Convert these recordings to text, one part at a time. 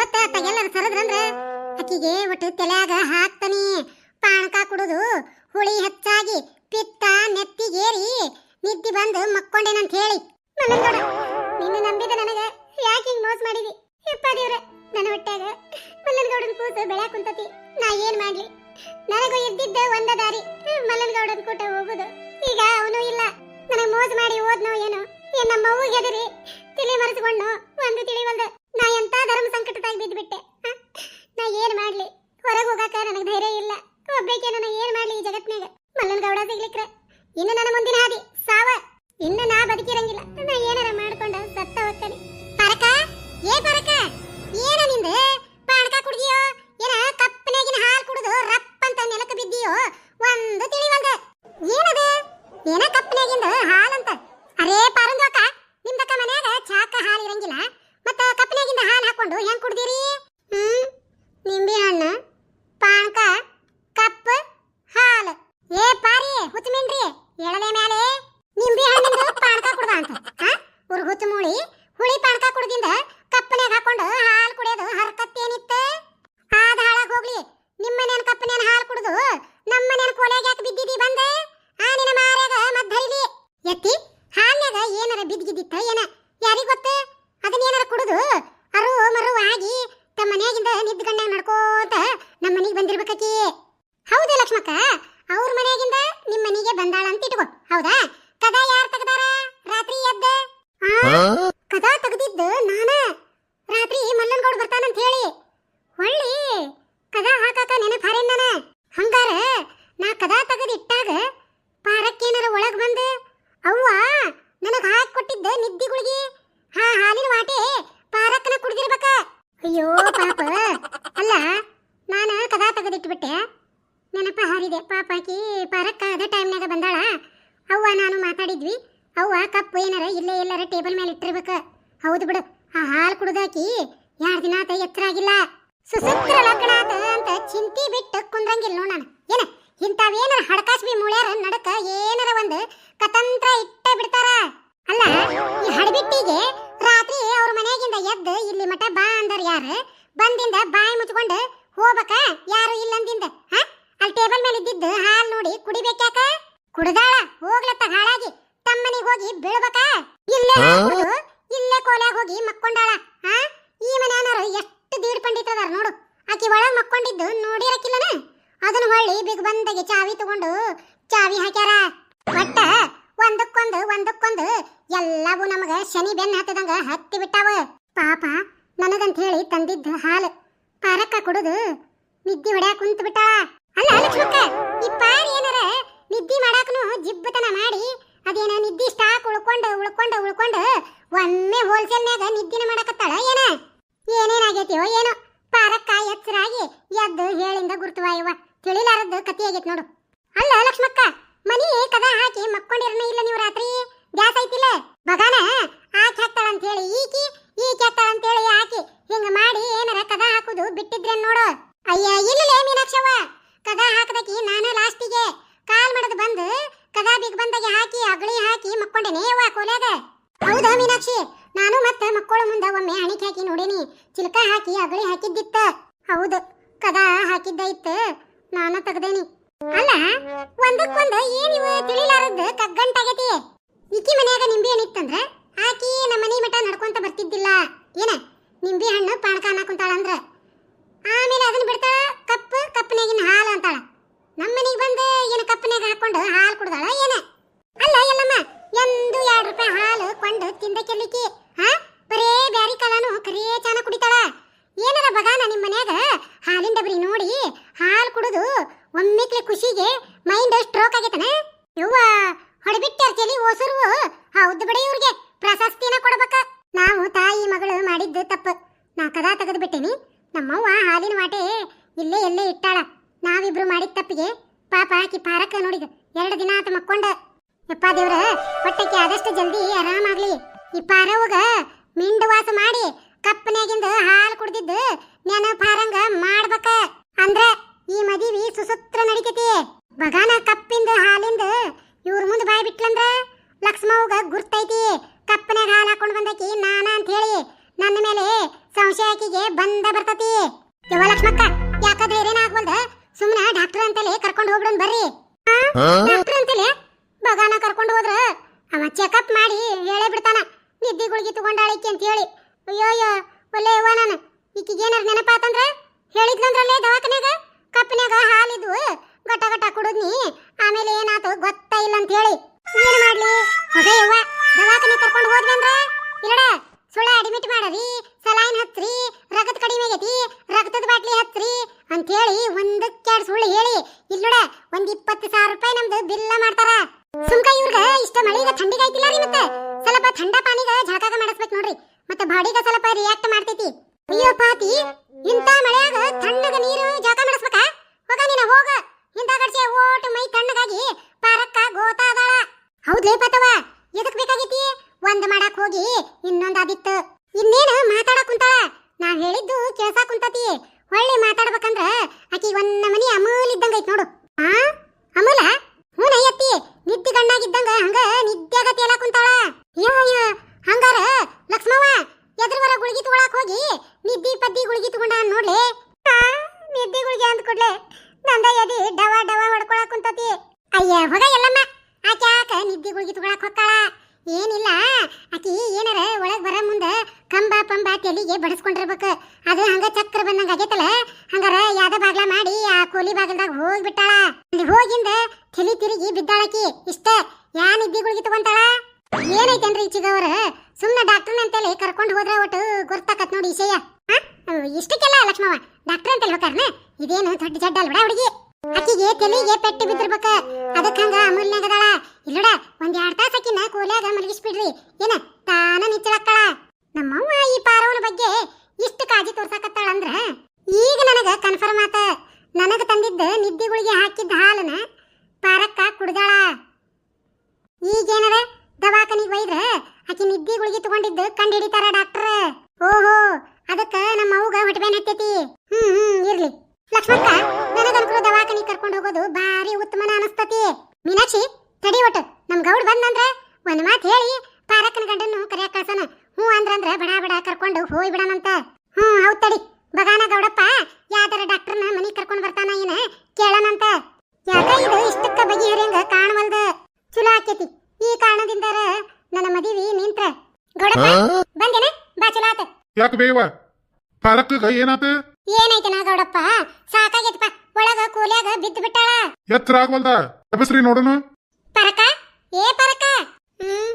ಇವ್ರೆಲ್ಲರೂ ತಗೆಲ್ಲರ ಸರದ್ರಂದ್ರ ಅಕ್ಕಿಗೆ ಒಟ್ಟು ತಲೆಯಾಗ ಹಾಕ್ತಾನೆ. ಪಾಣಕ ಕುಡುದು ಹುಳಿ ಹೆಚ್ಚಾಗಿ ಪಿತ್ತ ನೆತ್ತಿಗೇರಿ ನಿದ್ದಿ ಬಂದು ಮಕ್ಕೊಂಡೇನಂತ ಹೇಳಿ. ನಿನ್ನ ನಂಬಿದ ನನಗೆ ಯಾಕೆ ಹಿಂಗ್ ಮೋಸ ಮಾಡಿದಿ? ಯಪ್ಪ ದೇವ್ರ, ನನ್ನ ಹೊಟ್ಟೆಗ ಮಲ್ಲನಗೌಡನ ಕೂತು ಬೆಳ್ಯಾಕ ಕುಂತತಿ. ನಾ ಏನ್ ಮಾಡ್ಲಿ? ನನಗೂ ಇದ್ದಿದ್ದ ಒಂದ ದಾರಿ, ಮಲ್ಲನಗೌಡನ ಕೂಟ ಹೋಗುದು. ಈಗ ಅವನು ಇಲ್ಲ. ನನಗೆ ಮೋಸ ಮಾಡಿ ಹೋದ್ನೋ ಏನೋ? ಏನ್ ನಮ್ಮ ಹೆದರಿ? ತಲೆ ಮರೆಸ್ಕೊಂಡು ಒಂದು ತಿಳಿವಲ್ದ. ನಾ ಎಂತ ಧರ್ಮ ಸಂಕಟದಾಗ ಬಿದ್ದುಬಿಟ್ಟೆ? ನಾ ಏನ್ ಮಾಡ್ಲಿ? ಹೊರಗೆ ಹೋಗಾಕ ನನಗೆ ಧೈರ್ಯ ಇಲ್ಲ. ಒಬ್ಬಕ್ಕೆ ನಾನು ಏನ್ ಮಾಡ್ಲಿ ಈ ಜಗತ್ನಾಗ ಮಲ್ಲನಗೌಡ ತೆಗ್ಲಿಕ್ರೆ ಇನ್ನು ನನ್ನ ಮುಂದಿನ ಹಾದಿ, ಸಾವ. ಇನ್ನು ನಾ ಬದುಕಿರಂಗಿಲ್ಲ. ನಾ ಏನಾರ ಮಾಡ್ಕೊಂಡ ಸತ್ತ ಹೋಗ್ತಾನೆ ಪರಕ? ಏ ಪರಕ? ಏನ ನಿಂದ? ಪಾಣಕ ಕುಡ್ದಿಯೋ? ಏನ ಕಪ್ಪನಾಗಿನ ಹಾಲು ಕುಡಿದು ರಪ್ಪ ಅಂತ ನೆಲಕ್ಕೆ ಬಿದ್ದಿಯೋ? ಒಂದು ತಿಳಿವಲ್ದ. ಏನದ? ಏನ ಕಪ್ಪನಾಗಿಂದ ಹಾಲಂತ ಅರೇ ಪಾರಂದೋಕ ನಿಮ್ದಕ್ಕ ಮನ್ಯಾಗ ಚಾಕ ಹಾಲು ಇರಂಗಿಲ್ಲ ಮತ್ತ ಕಪ್ಪನಾಗಿಂದ ಹಾಲು ಹಾಕೊಂಡು ಹೆಂಗ್ ಕುಡ್ದಿರಿ ಹ್ಮ್ ನಿಂಬೆ ಹಣ್ಣು ಪಾಣಕ ಕಪ್ ಹಾಲು ಏ ಪಾರಿ ಹುಚ್ಚಮಿನ್ರಿ ಎಳಲೆ ಮ್ಯಾಲೆ ನಿಂಬೆ ಹಣ್ಣಿಂದ ಪಾಣಕ ಕುಡ್ದ ಅಂತ ಹಾ ಉರ್ ಹುಚ್ಚ ಮೂಳಿ ಹುಳಿ ಪಾಣಕ ಕುಡ್ದಿಂದ ಕಪ್ಪನ್ಯಾಗ ಹಾಕೊಂಡು ಹಾಲು ಕುಡಿಯೋದು ಹರ್ಕತ್ತೇನಿತ್ತ ಆದ ಹಾಳಾಗ್ ಹೋಗ್ಲಿ ನಿಮ್ಮನೇನ ಕಪ್ಪನೇನ ಹಾಲು ಕುಡಿದು ನಮ್ಮನೇನ ಕೊಲೆಗೆ ಯಾಕೆ ಬಿದ್ದಿದಿ ಬಂದ ಆ ನಿನ್ನ ಮಾರ್ಯಾಗ ಮದ್ದೈಲಿ ಎತ್ತಿ ಹಾಲ್ನ್ಯಾಗ ಏನಾರ ಬಿದ್ದಿದ್ದಿತ್ತ ಏನ ಯಾರಿಗ್ ಗೊತ್ತ ಅದನ್ನ ಏನಾರ ಕುಡಿದು ಅರು ಮರು ಆಗಿ ತಮ್ಮ ಮನ್ಯಾಗಿಂದ ನಿದ್ದ ಗಂಡ ನಡ್ಕೋತ ನಮ್ಮ ಮನೆಗೆ ಬಂದಿರ್ಬೇಕಿ ಹೌದಾ ಲಕ್ಷ್ಮಕ್ಕ ಅವ್ರ ಮನೆಯಾಗಿಂದ ನಿಮ್ಮ ಮನೆಗೆ ಬಂದಾಳ ಅಂತ ಇಟ್ಕೋ ಹೌದಾ ಕದ ಯಾರು ತೆಗ್ದಾರ ರಾತ್ರಿ ಎದ್ದ ಆ, ಕದ ತೆಗ್ದಿದ್ದು ನಾನ ರಾತ್ರಿ ಮಲ್ಲನಗೌಡ ಬರ್ತಾನಂತ ಹೇಳಿ ಹೊಳ್ಳಿ ಕದ ಹಾಕಾಕ ನೆನಪ ಹಾರೇನ್ ನಾನ ಹಂಗಾರ ನಾ ಕದ ತೆಗೆದು ಇಟ್ಟಾಗ ಪಾರಕ್ಕೇನಾರ ಒಳಗ್ ಬಂದು ಅವ್ವ ನನಗ್ ಹಾಕಿ ಕೊಟ್ಟಿದ್ದ ನಿದ್ದಿ ಗುಳಿಗೆ ಹಾ ಹಾಲಿನ ವಾಟೆ ಪಾರಕ್ಕನ ಕುಡ್ದಿರ್ಬೇಕ ಅಯ್ಯೋ ಪಾಪ ಅಲ್ಲ ನಾನು ಕದ ತೆಗೆದಿಟ್ಬಿಟ್ಟೆ ನೆನಪ ಪಾಪಾಕಿ ಪಾರಕ್ಕ ಅದ ಟೈಮ್ನಾಗ ಬಂದಾಳ. ಅವ್ವ, ನಾನು ಮಾತಾಡಿದ್ವಿ. ಅವ್ವ ಕಪ್ಪು ಏನಾರ ಇಲ್ಲೇ ಎಲ್ಲಾರ ಟೇಬಲ್ ಮೇಲೆ ಇಟ್ಟಿರ್ಬೇಕ. ಹೌದು ಬಿಡು. ಆ ಹಾಲು ಕುಡ್ದಾಕಿ ಎರಡು ದಿನ ಆತ ಎತ್ತರ ಆಗಿಲ್ಲ. ಸುಸೂತ್ರ ಲಗ್ನ ಆತ ಅಂತ ಚಿಂತಿ ಬಿಟ್ಟು ಕುಂದ್ರಂಗಿಲ್ಲ ನೋಡ್ ನಾನು. ಏನ? ಇಂಥವೇನಾರ ಹಡಕಾಸ್ಬಿ ಮೂಳ್ಯಾರ ನಡಕ ಏನಾರ ಒಂದು ಕತಂತ್ರ ಇಟ್ಟ ಬಿಡ್ತಾರ. ಅಲ್ಲ, ಈ ಹಡಬಿಟ್ಟಿಗೆ ರಾತ್ರಿ ಅವ್ರ ಮನೆಯಾಗಿಂದ ಎದ್ದು ಇಲ್ಲಿ ಮಠ ಬಾ ಅಂದರ್ ಯಾರು? ಬಂದಿಂದ ಬಾಯಿ ಮುಚ್ಕೊಂಡು ಹೋಗ್ಬೇಕ? ಯಾರು ಇಲ್ಲಂದಿಂದ, ಹಾ? ಅಲ್ಲಿ ಟೇಬಲ್ ಮೇಲೆ ಇದ್ದಿದ್ದು ಹಾಲ್ ನೋಡಿ ಕುಡಿಬೇಕ ಕುಡ್ದಾಳ ಹೋಗ್ಲತ್ತ ಹಾಳಾಗಿ. ತಮ್ಮನಿಗೆ ಹೋಗಿ ಬೀಳ್ಬೇಕ? ಇಲ್ಲೇ ಹಾಕ್ಬಿಟ್ಟು ಇಲ್ಲೇ ಕೋಲ್ಯಾಗ ಹೋಗಿ ಮಕ್ಕೊಂಡಾಳ. ಹಾ? ಈ ಮನೆಯವರು ಎಷ್ಟು ದೀಡ್ ಪಂಡಿತದಾರ ನೋಡು. ಆಕಿ ಒಳಗೆ ಮಕ್ಕೊಂಡಿದ್ದು ನೋಡಿರಕ್ಕಿಲ್ಲನ ಅದನ್ನ ಹೊಳ್ಳಿ ಬಿಗ್ ಬಂದಗೆ ಚಾವಿ ತಗೊಂಡು ಚಾವಿ ಹಾಕ್ಯಾರ. ಒಟ್ಟ ಒಂದಕ್ಕೊಂದು ಒಂದಕ್ಕೊಂದು ಎಲ್ಲವೂ ನಮಗ ಶನಿ ಬೆನ್ನ ಹತ್ತದಂಗ ಹತ್ತಿ ಬಿಟ್ಟಾವ. ಪಾಪ ನನಗಂತ ಹೇಳಿ ತಂದಿದ್ದು ಹಾಲು. ಪಾರಕ್ಕ ಕುಡುದು ನಿದ್ದಿ ಹೊಡ್ಯಾಕ ಕುಂತ ಬಿಟ್ಟಾಳ ಅಲ್ಲ ಲಕ್ಷ್ಮಕ್ಕ ಈ ಪಾರ್ ಏನಾರ ನಿದ್ದಿ ಮಾಡಾಕನು ಜಿಬ್ಬತನ ಮಾಡಿ, ಅದೇನ ನಿದ್ದಿ ಸ್ಟಾಕ್ ಉಳ್ಕೊಂಡು ಉಳ್ಕೊಂಡು ಉಳ್ಕೊಂಡು ಒಮ್ಮೆ ಹೋಲ್ಸೇಲ್ನ್ಯಾಗ ನಿದ್ದಿನ ಮಾಡಕತ್ತಾಳ ಏನ? ಏನೇನಾಗೈತಿಯೋ ಏನೋ. ಪಾರಕ್ಕ ಎಚ್ಚರಾಗಿ ಎದ್ದು ಹೇಳಿಂದ ಗುರ್ತವಾಯವ್ವ ತಿಳಿಲಾರದ್ದು ಕತಿ ಆಗೈತಿ ನೋಡು. ಅಲ್ಲ ಲಕ್ಷ್ಮಕ್ಕ, ಮನಿ ಕದ ಹಾಕಿ ಮಕ್ಕೊಂಡಿರನ ಇಲ್ಲ ನೀವು ರಾತ್ರಿ? ಗ್ಯಾಸ್ ಐತಿಲ್ಲ? ಬಗಾನ, ಆಕಿ ಹಾಕ್ತಾಳ ಅಂತ ಹೇಳಿ ಈಕಿ, ಈಕೆ ಹಾಕ್ತಾಳ ಅಂತ ಹೇಳಿ ಆಕಿ ಹಿಂಗ ಮಾಡಿ ಏನಾರ ಕದ ಹಾಕುದು ಬಿಟ್ಟಿದ್ರೆ ನೋಡು. ಅಯ್ಯ ಇಲ್ಲ ಮೀನಾಕ್ಷವ್ವ. ಕದ ಹಾಕದಕಿ ನಾನು ಲಾಸ್ಟಿಗೆ. ಕಾಲ್ ಮಾಡದ ಬಂದು ಕದ ಬಿಗ್ ಬಂದಾಗೆ ಹಾಕಿ, ಅಗಳಿ ಹಾಕಿ ಮಕ್ಕೊಂಡೇನೆ ಅವ್ವ ಕೋಲ್ಯಾಗ. ಹೌದಾ ಮೀನಾಕ್ಷಿ? ನಾನು ಮತ್ತೆ ಮಕ್ಕಳ ಮುಂದೆ ಒಮ್ಮೆ ಹಣಿಕೆ ಹಾಕಿ ನೋಡೇನಿ. ಚಿಲ್ಕ ಹಾಕಿ, ಅಗಳಿ ಹಾಕಿದ್ದಿತ್ತ. ಹೌದು, ಕದ ಹಾಕಿದ್ದ ಇತ್ತು. ನಾನು ತೆಗ್ದೇನಿ. ಅಲ್ಲ, ಒಂದಕ್ಕೊಂದು ಏನಿವ ತಿಳಿಲಾರದ್ದು ಕಗ್ಗಂಟಾಗೈತಿ? ಇಕ್ಕಿ ಮನ್ಯಾಗ ನಿಂಬೆ ಹಣ್ಣು ಇತ್ತಂದ್ರ ಆಕಿ ನಮ್ಮ ಮನೆ ಮಠ ನಡ್ಕೊಂತ ಬರ್ತಿದ್ದಿಲ್ಲ. ಏನ, ನಿಂಬೆ ಹಣ್ಣು ಪಾಣಕ ಅನ್ನಕುಂತಾಳ ಅಂದ್ರ ಆಮೇಲೆ ಅದನ್ನ ಬಿಡ್ತಾಳ ಕಪ್ಪು ಕಪ್ಪನಾಗಿನ ಹಾಲು ಅಂತಾಳ ನಮ್ಮ ಮನೆಗೆ ಬಂದು ಏನ ಕಪ್ಪನಾಗ ಹಾಕೊಂಡು ಹಾಲು ಕುಡ್ದಾಳ ಏನ ಅಲ್ಲ ಎಲ್ಲಮ್ಮ ಎಂದು ಎರಡು ರೂಪಾಯಿ ಹಾಲು ತಿಂದಕ್ಕೆಲ್ಲಿಕ್ಕಿ? ಕೆಲ್ಲಿಕಿ ಹಾ ಬರೇ ಬ್ಯಾರಿ ಕಾಲನು ಕರೇ ಚಾನ ಕುಡಿತಾಳ. ಏನಾರ ಬಗಾನ ನಿಮ್ಮ ಮನ್ಯಾಗ? ಹಾಲಿನ ಡಬರಿ ನೋಡಿ, ಹಾಲು ಕುಡಿದು ಒಮ್ಮೆಕ್ಲೆ ಖುಷಿಗೆ ಮೈಂಡ್ ಸ್ಟ್ರೋಕ್ ಆಗೈತನ? ಯವ್ವ, ಹೊಡಬಿಟ್ಟಾರ ಚಲಿ ಓಸರು. ಹೌದು ಬಿಡಿ ಇವ್ರಿಗೆ. ಪ್ರಶಸ್ತಿನ ಕೊಡ್ಬೇಕ. ನಾವು ತಾಯಿ ಮಗಳು ಮಾಡಿದ್ದು ತಪ್ಪು. ನಾ ಕದಾ ತೆಗೆದು ಬಿಟ್ಟೇನಿ. ನಮ್ಮವ್ವ ಹಾಲಿನ ವಾಟೆ ಇಲ್ಲೇ ಎಲ್ಲೇ ಇಟ್ಟಾಳ. ನಾವಿಬ್ರು ಮಾಡಿದ ತಪ್ಪಿಗೆ ಪಾಪ ಆಕಿ ಪಾರಕ ನೋಡಿದ. ಎರಡು ದಿನ ಆತ ಮಕ್ಕೊಂಡ. ಯಪ್ಪ ದೇವ್ರ ಹೊಟ್ಟೆಗೆ ಆದಷ್ಟು ಜಲ್ದಿ ಆರಾಮಾಗ್ಲಿ. ಈ ಪಾರವ್ಗ ಮಿಂಡ್ ವಾಸ ಮಾಡಿ ಕಪ್ಪನ್ಯಾಗಿಂದ ಹಾಲು ಕುಡ್ದಿದ್ದು ನೆನಪಾರಂಗ ಮಾಡ್ಬೇಕ. ಅಂದ್ರ ಈ ಮದಿವಿ ಸುಸೂತ್ರ ನಡಿತೈತಿ. ಬಗಾನ ಕಪ್ಪಿಂದ ಹಾಲಿಂದು ಇವ್ರ ಮುಂದೆ ಬಾಯ್ ಬಿಟ್ಲಂದ್ರ ಲಕ್ಷ್ಮವ್ಗ ಗುರ್ತೈತಿ. ಕಪ್ಪನ್ಯಾಗ ಹಾಲು ಹಾಕೊಂಡು ಬಂದಕಿ ನಾನ ಅಂತ ಹೇಳಿ ನನ್ನ ಮೇಲೆ ಸಂಶಯ ಆಕಿಗೆ ಬಂದ ಬರ್ತತಿ. ಯವ್ವ ಲಕ್ಷ್ಮಕ್ಕ ಯಾಕಂದ್ರೆ ಏನೇನಾಗ್ಬಲ್ದ ಸುಮ್ಮನೆ ಡಾಕ್ಟರ್ ಅಂತಲೇ ಕರ್ಕೊಂಡು ಹೋಗ್ಬಿಡೋಣ ಬರ್ರಿ. ಡಾಕ್ಟರ್ ಅಂತಲೇ ಬಗಾನ ಕರ್ಕೊಂಡು ಹೋದ್ರ ಅವ ಚೆಕಪ್ ಮಾಡಿ ಹೇಳೇ ಬಿಡ್ತಾನ. ನಿದ್ದೆ ಗುಳಿಗೆ ತಗೊಂಡಾಳಿಕೆ ಅಂತ ಹೇಳಿ ಅಯ್ಯೋ ಅಯ್ಯೋ, ಒಳ್ಳೆ ಯವ್ವ ನಾನು. ಈಕಿಗೆ ಏನಾರ ನೆನಪಾತಂದ್ರ? ಹೇಳಿದ್ನಂದ್ರಲ್ಲೇ ದವಾಖಾನ್ಯಾಗ? ಕಪ್ಪಿನ್ಯಾಗ ಹಾಲಿದ್ವು ಗಟ ಗಟ ಕುಡಿದ್ನಿ. ಆಮೇಲೆ ಏನಾತು ಗೊತ್ತ ಇಲ್ಲ ಅಂತ ಹೇಳಿ ಏನ್ ಮಾಡ್ಲಿ? ಅದೇ ಯವ್ವ ದವಾಖಾನೆ ಕರ್ಕೊಂಡು ಹೋದ್ವಿ ಅಂದ್ರ ಇಲ್ಲಡ, ಸುಳ್ಳ ಅಡ್ಮಿಟ್ ಮಾಡರಿ ಸಲೈನ್ ಹಚ್ರಿ, ರಗತ್ ಕಡಿಮೆ ಆಗೈತಿ, ರಕ್ತದ ಬಾಟ್ಲಿ ಹಚ್ರಿ ಅಂತ ಹೇಳಿ ಒಂದಕ್ಕೆರಡು ಸುಳ್ಳು ಹೇಳಿ. ಇಲ್ಲಡ, ಒಂದ್ ಇಪ್ಪತ್ತು ಸಾವಿರ ರೂಪಾಯಿ ನಮ್ದು ಬಿಲ್ಲ ಮಾಡ್ತಾರ. ಸುಮ್ಕ ಇವ್ರಗ ಇಷ್ಟ ಮಳಿಗ ಥಂಡಿಗ ಐತಿಲ್ಲ ರೀ ಮತ್ತೆ. ಸ್ವಲ್ಪ ಥಂಡ ಪಾನಿಗ ಜಾಗಾಗ ಮಾಡಿಸ್ಬೇಕು ನೋಡ್ರಿ. ಮತ್ತೆ ಬಾಡಿಗ ಸ್ವಲ್ಪ ರಿಯಾಕ್ಟ್ ಮಾಡ್ತೈತಿ. ಅಯ್ಯೋ ಪಾತಿ ಇಂತ ಮಳೆಯಾಗ ತಣ್ಣಗ ನೀರು ಜಾಗ ಮಾಡಿಸ್ಬೇಕಾ? ಹೋಗ ನೀನ, ಹೋಗ. ಹಿಂದಾಗಡ್ಸೆ ಓಟ್ ಮೈ ತಣ್ಣಗಾಗಿ ಪಾರಕ್ಕ ಗೋತಾದಾಳ ಹೌದ್ಲೇ ಪತವ ಎದಕ್ ಬೇಕಾಗೈತಿ? ಒಂದ್ ಮಾಡಕ್ ಹೋಗಿ ಇನ್ನೊಂದ್ ಆದಿತ್ತು ಇನ್ನೇನು ಮಾತಾಡಕ್ ಕುಂತಾಳ ನಾವ್ ಹೇಳಿದ್ದು ಕೇಳ್ಸಾಕ್ ಕುಂತತಿ ಹೊಳ್ಳಿ ಮಾತಾಡ್ಬೇಕಂದ್ರ ಆಕಿ ಒಂದ್ ಮನಿ ಅಮೂಲ್ ಇದ್ದಂಗ ಐತ್ ನೋಡು ಆ ಅಮೂಲ ಹ್ಞೂ ಅಯ್ಯತ್ತಿ ನಿದ್ದೆ ಗಣ್ಣಾಗಿದ್ದಂಗ ಹಂಗ ನಿದ್ಯಾಗ ತೇಲ ಕುಂತಾಳ ಅಯ್ಯೋ ಅಯ್ಯೋ ಹಂಗಾರ ಲಕ್ಷ್ಮವ್ವ ಎದ್ರವರ ಗುಳಿಗೆ ತಗೊಳಕ್ ಹೋಗಿ ನಿದ್ದಿ ಪದ್ದಿ ಗುಳಿಗೆ ತಗೊಂಡ ನಿದ್ದೆಗಳು ನಿದ್ದಿ ಗುಳಿಗೆ ನಂದ ಎದಿ ಡವ ಡವ ಹೊಡ್ಕೊಳಕ್ ಕುಂತತಿ. ಅಯ್ಯ, ಹೋಗ ಎಲ್ಲಮ್ಮ ಆಕೆ ಯಾಕ ನಿದ್ದಿ ಗುಳಿಗೆ ಹೊಕ್ಕಾಳ. ಏನಿಲ್ಲ, ಆಕಿ ಏನಾರ ಒಳಗ್ ಬರ ಮುಂದ ಕಂಬ ಪಂಬ ತೆಲಿಗೆ ಬಡಸ್ಕೊಂಡಿರ್ಬೇಕು. ಅದು ಹಂಗ ಚಕ್ರ ಬಂದಂಗ ಆಗೈತಲ್ಲ, ಹಂಗಾರ ಯಾದ ಬಾಗ್ಲ ಮಾಡಿ ಆ ಕೋಲಿ ಬಾಗಲ್ದಾಗ ಹೋಗ್ಬಿಟ್ಟಾಳ ಅಲ್ಲಿ ಹೋಗಿಂದ ತಲಿ ತಿರುಗಿ ಬಿದ್ದಾಳಕಿ ಇಷ್ಟ, ಯಾ ನಿದ್ದಿ ಗುಳಿಗೆ ತಗೊಂತಾಳ? ಏನೈತೇನ್ರಿ ಚಿಗವ್ರ? ಸುಮ್ಮನೆ ಡಾಕ್ಟರ್ನ ಅಂತೇಳಿ ಕರ್ಕೊಂಡು ಹೋದ್ರ ಒಟ್ಟು ಗುರ್ತಾಕತ್ ನೋಡಿ ವಿಷಯ ಇಷ್ಟಕ್ಕೆಲ್ಲ ಲಕ್ಷ್ಮವ ಡಾಕ್ಟರ್ ಅಂತ ಹೋಗಾರ್ನ ಇದೇನು ದೊಡ್ಡ ಜಡ್ಡ ಅಲ್ಬಿಡ ಹುಡುಗಿ? ಆಕಿಗೆ ತಲೆಗೆ ಪೆಟ್ಟು ಬಿದ್ದಿರ್ಬೇಕ. ಅದಕ್ಕ ಹಂಗ ಅಮೂಲ್ನಾಗದಾಳ ಇಲ್ಲಡ ಒಂದ್ ಎರಡ್ ತಾಸ ಆಕಿನ ಕೋಲ್ಯಾಗ ಮಲಗಿಸ್ಬಿಡ್ರಿ. ಏನ, ತಾನ ನಿಚ್ಚಳಕ್ಕಳ. ನಮ್ಮವ್ವ ಈ ಪಾರವನ ಬಗ್ಗೆ ಇಷ್ಟು ಕಾಳಜಿ ತೋರ್ಸಾಕತ್ತಾಳ ಅಂದ್ರ, ಈಗ ನನಗ ಕನ್ಫರ್ಮ್ ಆತ. ನನಗ ತಂದಿದ್ದ ನಿದ್ದಿಗಳಿಗೆ ಹಾಕಿದ್ದ ಹಾಲನ ಪಾರಕ್ಕ ಕುಡ್ದಾಳ. ಈಗೇನದ? ದವಾಖಾನಿಗೆ ಒಯ್ದ್ರ ಆಕಿ ನಿದ್ದಿ ಗುಳಿಗೆ ತಗೊಂಡಿದ್ದು ಕಂಡು ಹಿಡಿತಾರ ಡಾಕ್ಟರ್ ಅದಕ್ಕ ನಮ್ಮ ಅವ್ಗ ಹೊಟ್ಟೆಬೇನ್ ಹತ್ತೈತಿ. ಹ್ಮ್ ಹ್ಮ್ ಇರ್ಲಿ. ಲಕ್ಷ್ಮಕ್ಕ ನನಗನ್ಕರು ದವಾಖಾನಿ ಕರ್ಕೊಂಡು ಹೋಗೋದು ಬಾರಿ ಉತ್ತಮನ ಅನಸ್ತತಿ. ಮೀನಾಕ್ಷಿ ತಡಿ ಒಟ್ಟು. ನಮ್ ಗೌಡ್ ಬಂದಂದ್ರ ಒಂದ್ ಮಾತ್ ಹೇಳಿ ಪಾರಕ್ಕನ ಗಂಡನ್ನು ಕರೆಯಾಕ ಕಳ್ಸನ. ಹ್ಞೂ ಅಂದ್ರಂದ್ರ ಬಡ ಬಡ ಕರ್ಕೊಂಡು ಹೋಗಿ ಬಿಡಣಂತ ಹ್ಮ್ ಹೌದ್ ತಡಿ. ಬಗಾನ ಗೌಡಪ್ಪ ಯಾವ್ದಾರ ಡಾಕ್ಟರ್ನ ಮನಿ ಕರ್ಕೊಂಡ್ ಬರ್ತಾನ ಏನ ಕೇಳನಂತ. ಯಾಕ ಇದು ಇಷ್ಟಕ್ಕ ಬಗೆಹರಿಯಂಗ ಕಾಣವಲ್ದ? ಚಲೋ ಆಕೇತಿ. ಈ ಕಾರಣದಿಂದ ನನ್ನ ಮದಿವಿ ನಿಂತ್ರ. ಗೌಡಪ್ಪ ಬಂದೇನ? ಬಾ ಚಲೋ ಆತ. ಯಾಕೆ ಬೇವ ಪಾರಕ್ಕಗ ಏನಾತ? ಏನೈತೆ ನಾಗೌಡಪ್ಪ? ಸಾಕಾಗೈತಪ್ಪ ಒಳಗ ಕೂಲ್ಯಾಗ ಬಿದ್ದ ಬಿಟ್ಟಾಳ ಎತ್ತರ ಆಗ್ವಲ್ದ? ಎಬಸ್ರಿ ನೋಡೋಣ ಪರಕ? ಏ ಪರಕ? ಹ್ಮ್.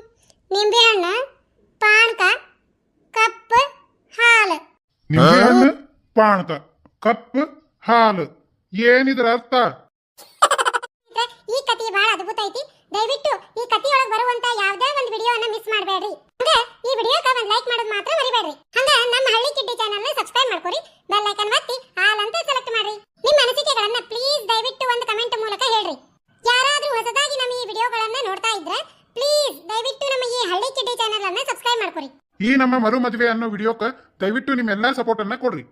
ನಿಂಬೆ ಹಣ್ಣು ಪಾನಕ ಕಪ್ ಹಾಲು. ನಿಂಬೆ ಹಣ್ಣು ಪಾಣಕ ಕಪ್ ಹಾಲು. ಏನಿದ್ರ ಅರ್ಥ? ಈ ಕತಿ ಬಹಳ ಅದ್ಭುತ ಐತಿ. ದಯವಿಟ್ಟು ಈ ಕಥೆಯೊಳಗೆ ಬರುವಂತ ಯಾವ್ದೇ ಒಂದು ವಿಡಿಯೋನ ಮಿಸ್ ಮಾಡಬೇಡ್ರಿ. ಹಂಗ ಈ ವಿಡಿಯೋಕ ಒಂದು ಲೈಕ್ ಮಾಡೋದು ಮಾತ್ರ ಮರಿಬೇಡ್ರಿ. ಹಂಗೆ ನಮ್ಮ ಹಳ್ಳಿ ಕಿಡ್ಡಿ ಚಾನಲ್ನ ಸಬ್ಸ್ಕ್ರೈಬ್ ಮಾಡ್ಕೊರಿ ಬೆಲ್ ಐಕನ್ ಒತ್ತಿ ಆಲ್ ಅಂತ ಸೆಲೆಕ್ಟ್ ಮಾಡ್ರಿ. ನಿಮ್ಮ ಅನಿಸಿಕೆಗಳನ್ನ ಪ್ಲೀಸ್ ದಯವಿಟ್ಟು ಒಂದು ಕಮೆಂಟ್ ಮೂಲಕ ಹೇಳ್ರಿ. ಯಾರಾದರೂ ಹೊಸದಾಗಿ ನಮ್ಮ ಈ ವಿಡಿಯೋಗಳನ್ನ ನೋಡ್ತಾ ಇದ್ರೆ ಪ್ಲೀಸ್ ದಯವಿಟ್ಟು ನಮ್ಮ ಈ ಹಳ್ಳಿ ಕಿಡ್ಡಿ ಚಾನಲ್ ಅನ್ನ ಸಬ್ಸ್ಕ್ರೈಬ್ ಮಾಡ್ಕೊರಿ. ಈ ನಮ್ಮ ಮರು ಮದುವೆ ಅನ್ನೋ ವಿಡಿಯೋಕ ದಯವಿಟ್ಟು ನಿಮ್ಮೆಲ್ಲಾ ಸಪೋರ್ಟ್ ಅನ್ನ ಕೊಡ್ರಿ.